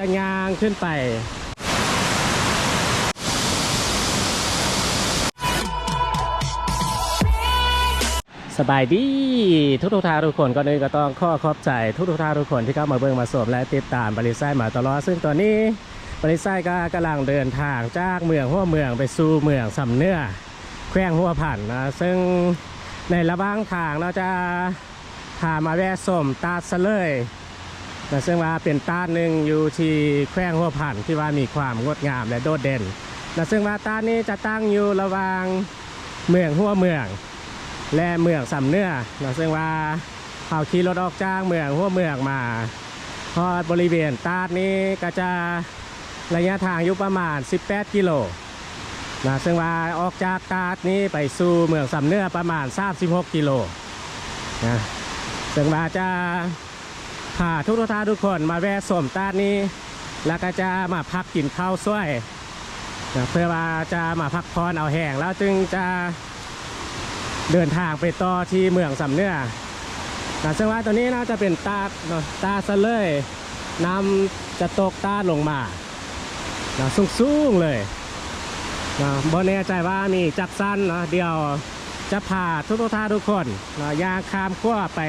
จะยางขึ้นไป สบายดีทุกทุกทาทุกคนก็นึงก็ต้องข้อขอบใจทุกทุกทาทุกคนที่เข้ามาเบิ่งมาสวมและติดตามบริษัทมาตลอดซึ่งตอนนี้บริษัทก็กำลังเดินทางจากเมืองหัวเมืองไปสู่เมืองสำเนื้อแขวงหัวผันนะซึ่งในระหว่างทางเราจะพามาแวะสมตาสะเลย นะซึ่งว่าเป็นตาดหนึ่งอยู่ที่แขวงหัวผันที่ว่ามีความงดงามและโดดเด่นนะซึ่งว่าตาดนี้จะตั้งอยู่ระหว่างเมืองหัวเมือง และเมืองสำเนื้อนะซึ่งว่าเขาขี่รถออกจากเมืองหัวเมืองมาพอบริเวณตาดนี้ก็จะระยะทางอยู่ประมาณ 18 กิโลนะซึ่งว่าออกจากตาดนี้ไปสู่เมืองสำเนื้อประมาณ 36 กิโลนะซึ่งว่าจะ พาทุกท่านทุกคนมาแวะสมตาดนี้ แล้วก็จะมาพักกินข้าวซ้วยเพื่อว่าจะมาพักผ่อนเอาแห้งแล้วจึงจะเดินทางไปต่อที่เมืองสำเนื้อนะซึ่งว่าตัวนี้น่าจะเป็นตาตาสะเลยน้ำจะตกตาลงมานะสูงๆเลยนะบนแน่ใจว่ามีจักสั้นเนาะเดียวจะพาทุกท่านทุกคนนะย่างข้ามขั้วไป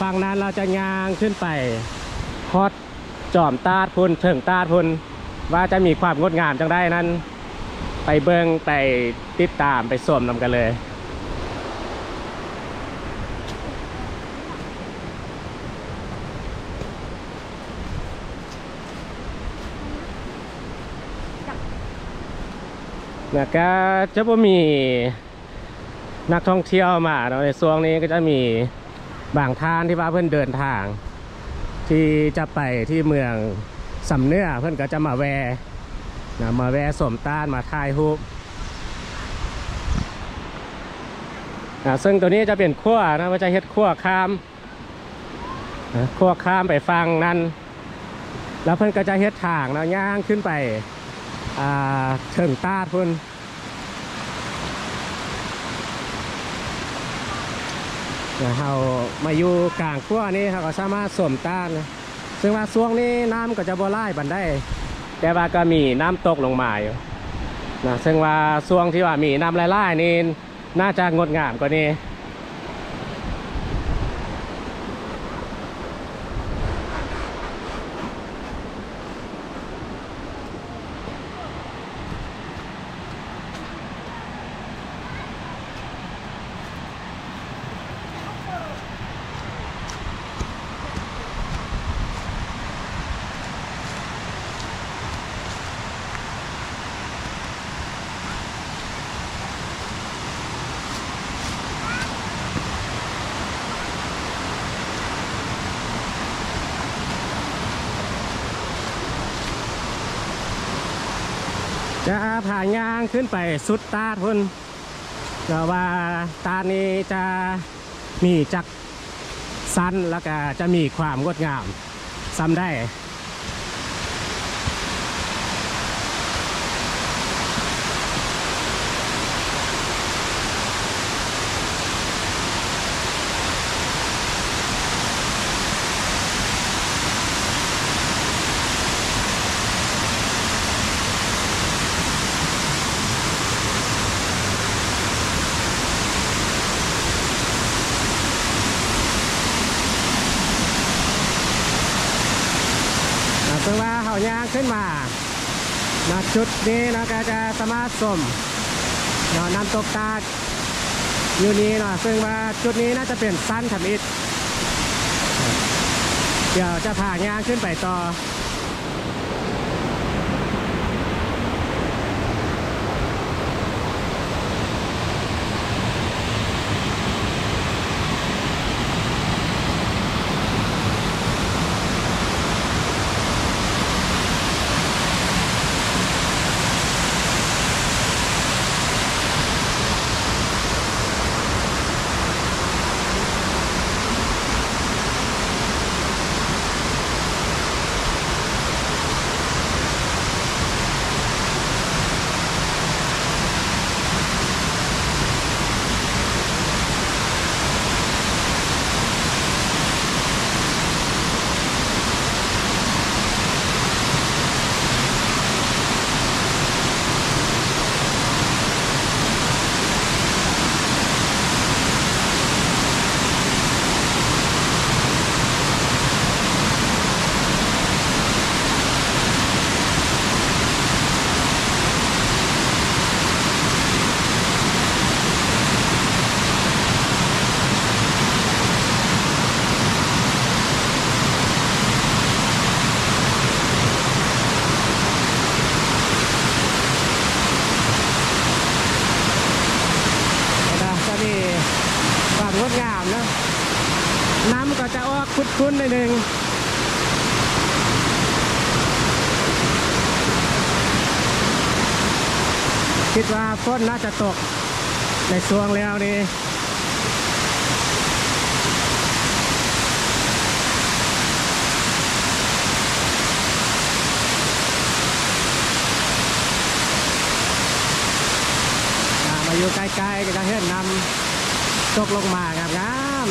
ฝั่งนั้นเราจะยางขึ้นไปฮอดจอมตาดพุนเถึงตาดพุนว่าจะมีความงดงามจังได้นั้น ไปเบิงไปติดตามไปสวมนำกันเลยนะก็จะมีนักท่องเที่ยวมาเนาะในช่วงนี้ก็จะมี บางท่านที่ว่าเพื่อนเดินทาง ที่จะไปที่เมืองสำเนื้อเพื่อนก็จะมาแวนะมาแวสมต้านมาถ่ายรูปนะซึ่งตัวนี้จะเป็นขั้วนะว่าจะเฮ็ดขั้วข้ามนะขั้วข้ามไปฟังนั้น แล้วเพื่อนก็จะเฮ็ดทางนะย่างขึ้นไปถึงตาดพุ่น เดี๋ยวเรามาอยู่กลางขั้วนี่เราก็สามารถสวมต้าน ซึ่งว่าช่วงนี้น้ำก็จะบ่ไล่บันได้แต่ว่าก็มีน้ำตกลงมาอยู่นะซึ่งว่าช่วงที่ว่ามีน้ำไล่ๆนี่น่าจะงดงามกว่านี้ จะผ่านยางขึ้นไปสุดตาทุนแต่ว่าตานี้จะมีจักสั้นแล้วก็จะมีความงดงามซ้ำได้ นะซึ่งว่าเขาย่างขึ้นมานะจุดนี้นะก็จะสามารถสมนะน้ำตกตาดอยู่นี้นาะซึ่งว่าจุดนี้น่าจะเป็นสั้นทำอิดเดี๋ยวจะผ่านย่างขึ้นไปต่อ ดว่าฝนน่าจะตกในช่วงแล้วนี่มาอยู่ใกล้ๆก็จะเห็นนำตกลงมางาม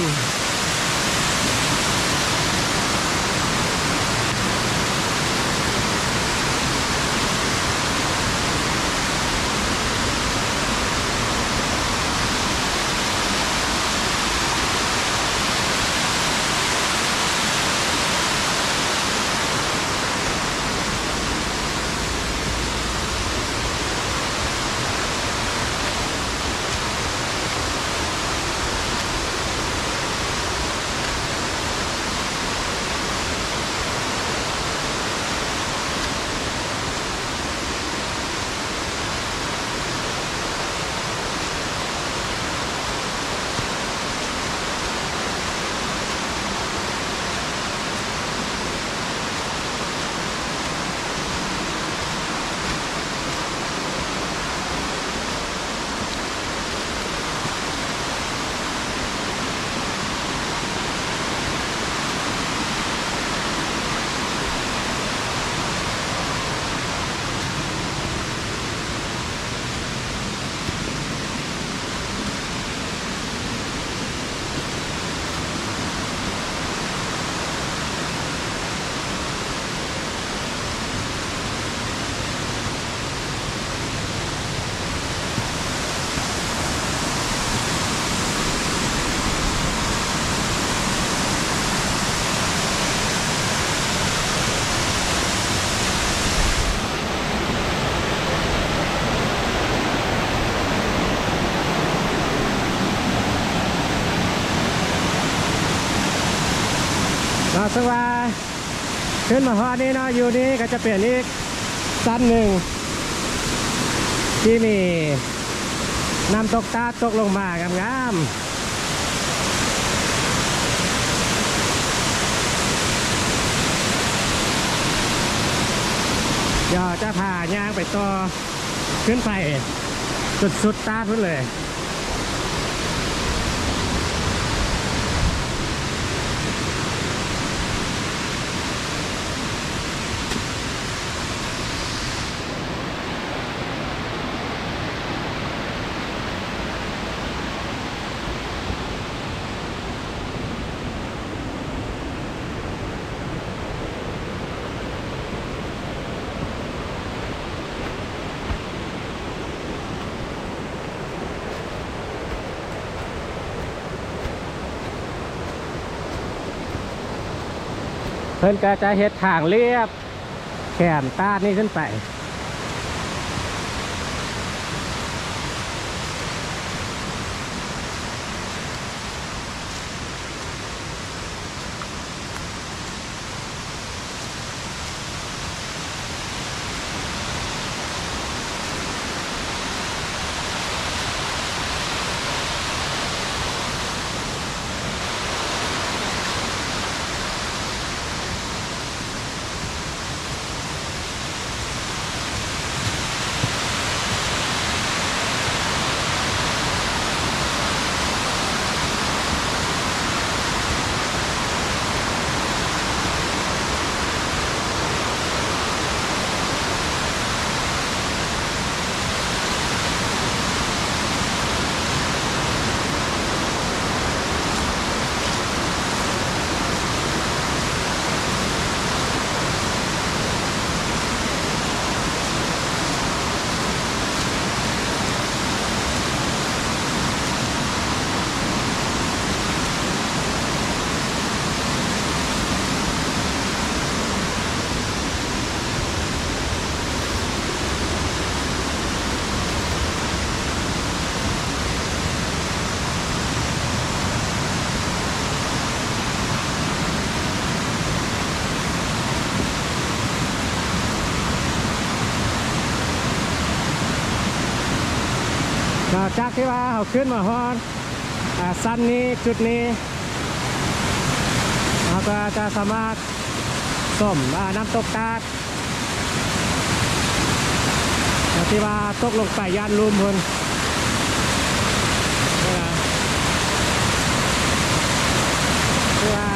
เนาะซึ่งว่าขึ้นมาฮอดนี้เนาะอยู่นี้ก็จะเปลี่ยนอีกสั้นหนึ่งที่มีน้ำตกตาตกลงมางามๆเดี๋ยวจะพายางไปต่อขึ้นไปสุดๆตาพุ่นเลย เพิ่นก็จะเฮ็ดทางเรียบแขนตาดนี่ขึ้นไป จากที่ว่าเขาขึ้นมาฮอดอ่าสั้นนี้จุดนี้เขาก็จะสามารถส้มน้ำตกตาดแล้วที่ว่าตกลงไปย่านลุมพนที่ว่า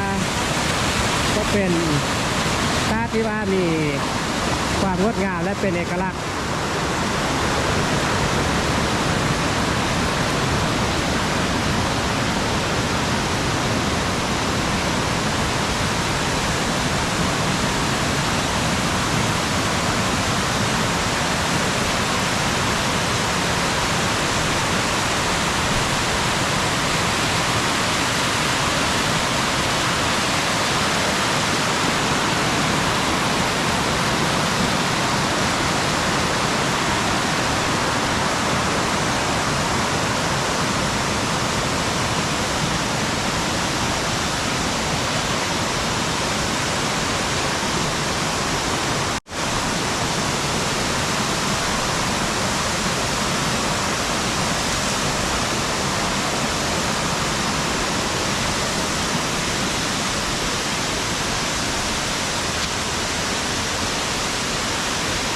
ก็เป็นตาที่ว่ามีความงดงามและเป็นเอกลักษณ์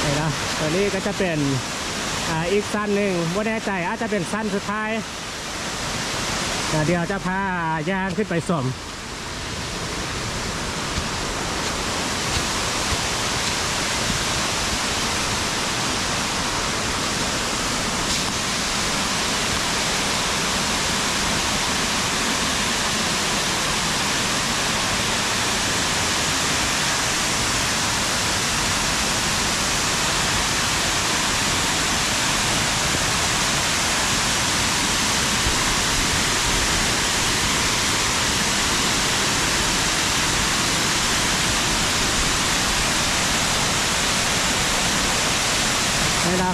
นี่นะ ตัวนี้ก็จะเป็นอ่าอีกสั้นหนึ่งว่าแน่ใจอาจจะเป็นสั้นสุดท้ายเดี๋ยวจะพายางขึ้นไปสม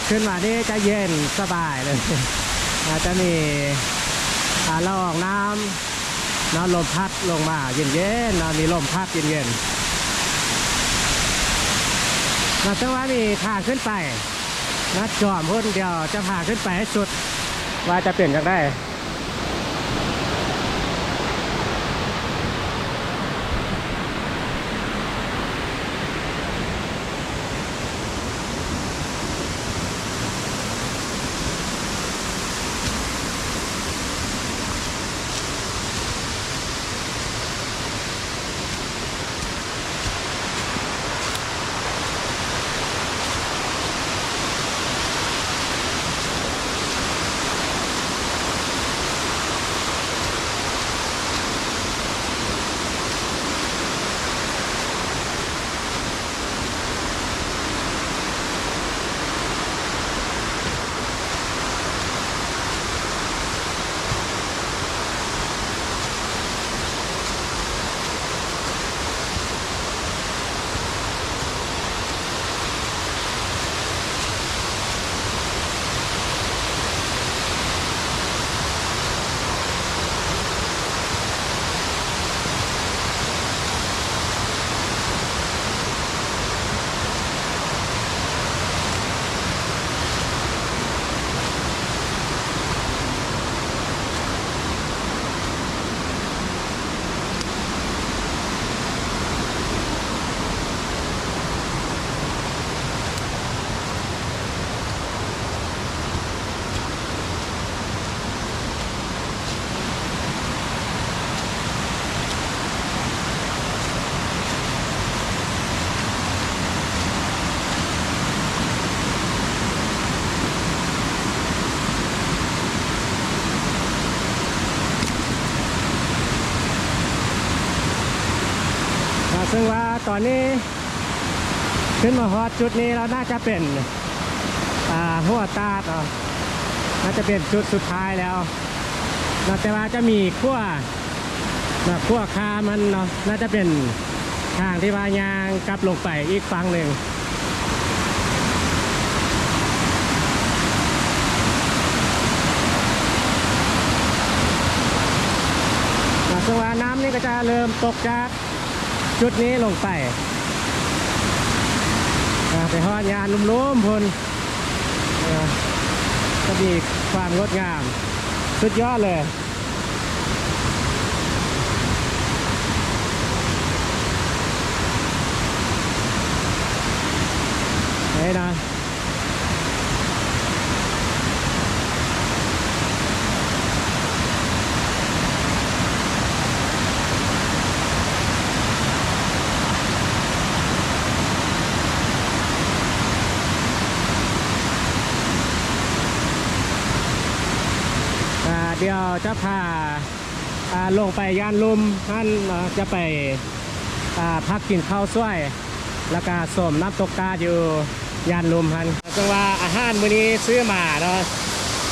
ขึ้นมานี่จะเย็นสบายเลยอาจจะมีอาละอองน้ำน้ำลมพัดลงมาเย็นเย็นๆนมีลมพัดเย็นเย็นๆนะจังหวะนี้ทางขึ้นไปนัดจอมพุ่นเดียวจะพาขึ้นไปให้สุดว่าจะเปลี่ยนจากได้ ซึ่งว่าตอนนี้ขึ้นมาฮอตจุดนี้เราน่าจะเป็นอ่าหัวตาดเนาะน่าจะเป็นจุดสุดท้ายแล้วเนาแต่ว่าจะมีขั้วนะขั้วคามันเนาะน่าจะเป็นทางที่ว่ายางกลับลงไปอีกฝั่งหนึ่งนะซึ่งว่าน้ำนี่ก็จะเริ่มตกจาก จุดนี้ลงไปไปหอดยานลุ่มๆพนก็มีความงดงาม สุดยอดเลยไหนนะ จะพาาลงไปย่านลุมท่านจะไปพักกินข้าวซวยแล้วก็สมน้ำตกกาอยู่ย่านลุมฮันจังว่าอาหารมื้อนี้ซื้อมาเนาะ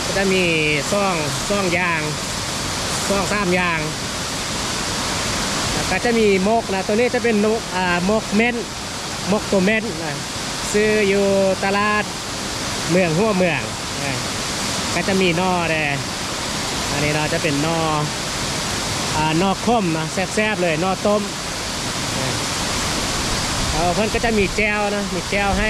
ก็จะมีซ่องซ่องอย่างซ่องสามอย่างก็จะมีมกนะตัวนี้จะเป็นนกมกเม่นมกตัวเม่นนะซื้ออยู่ตลาดเมืองหัวเมืองก็จะมีนอแดอั นนี้เราะจะเป็นนออนอข้มนะแซ่บๆเลยนอต้มเอาเพิ่อนก็จะมีแจวนะมีแจวให้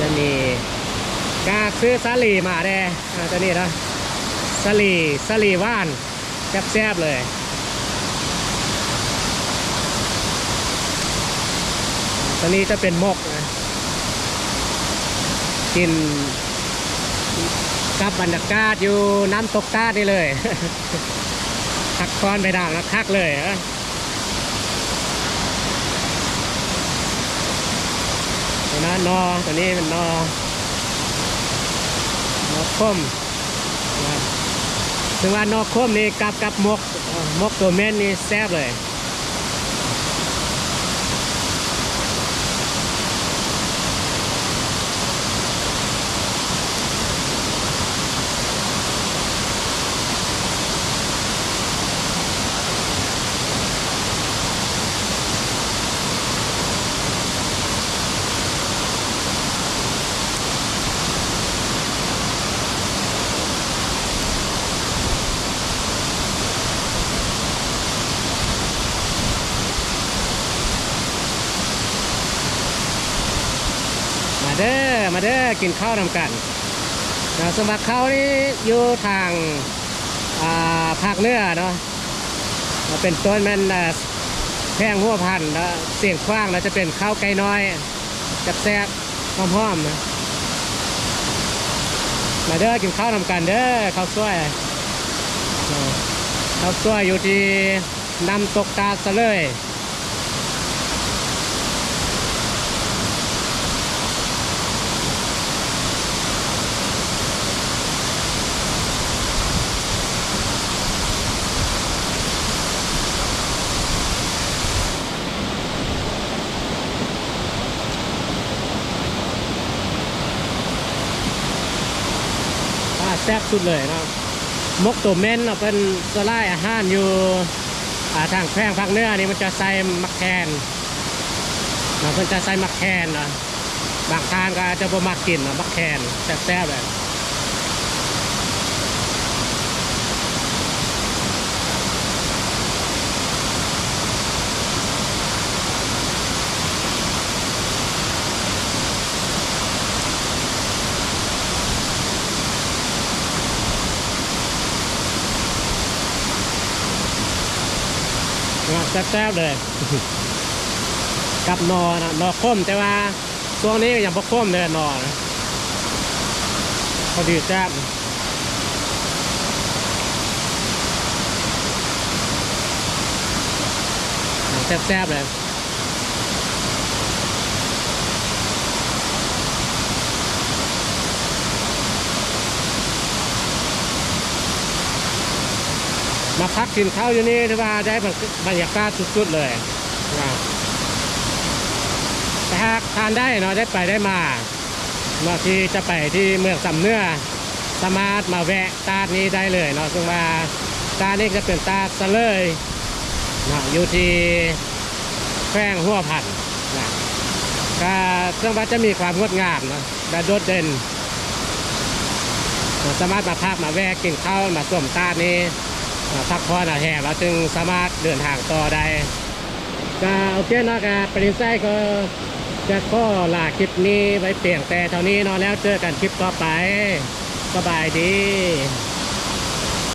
จะมีกาซื้อสาลีมาแด่อ่าตัวนี้นะสาลีสาลีว่านแซ่บๆเลย ตัวนี้จะเป็นมกนะกินกับบรรยากาศอยู่น้ำตกตาดนี่เลยพักคอนไปด่างนะคักเลยนะตัวนั้นนอตัวนี้เป็นนอนอคมถึงว่านอคมนี่กับกับมกมกตัวเม่นนี่แซ่บเลย เด้อมาเด้อกินข้าวนำกันนะสำหรับข้าวนี่อยู่ทางาภาคเหนือเนาะมาเป็นต้นมันแพงหัวพันแล้วเสียงคว้างแล้วจะเป็นข้าวไก่น้อยจับแซ่บหอมๆนะมาเด้อกินข้าวนำกันเด้อข้าวสวยอ่าข้าวสวยอยู่ที่น้ำตกตาสะเลย แซ่บสุดเลยเนาะมกตัวเม่นเนาะเป็นสลายอาหารอยู่ทางแพร่งภาคเหนือนี่มันจะใส่มักแคนเนาะเพิ่นจะใส่มักแคนเนาะบางทานก็อาจจะมักกินเนาะมักแคนแซ่บๆเลย แซ่บๆเลย กับนอนะนอข้มแต่ว่าช่วงนี้ก็ยังบ่ข้มเลยนอนะพอดีแซ่บแซ่บๆเลย มาพักกินข้าวอยู่นี่ถือว่าได้บรรยากาศสุดๆเลยนะแต่หากทานได้เนาะได้ไปได้มาเมื่อที่จะไปที่เมืองสำเนื้อสามารถมาแวะตาดนี้ได้เลยเนาะซึ่งว่าตาดนี้จะเป็นตาดสะเลยนะอยู่ที่แข้งหัวผัดนะก็ซึ่งว่าจะมีความงดงามนะและโดดเด่นสามารถมาพักมาแวะกินข้าวมาส้มตาดนี้ พักผ่อนอาแหงแล้วจึงสามารถเดินทางต่อได้ก็โอเคเนาะครับปรินไส้ก็จะข้อลาคลิปนี้ไว้เปลี่ยงแต่เท่านี้นอนแล้วเจอกันคลิปต่อไปสบายดี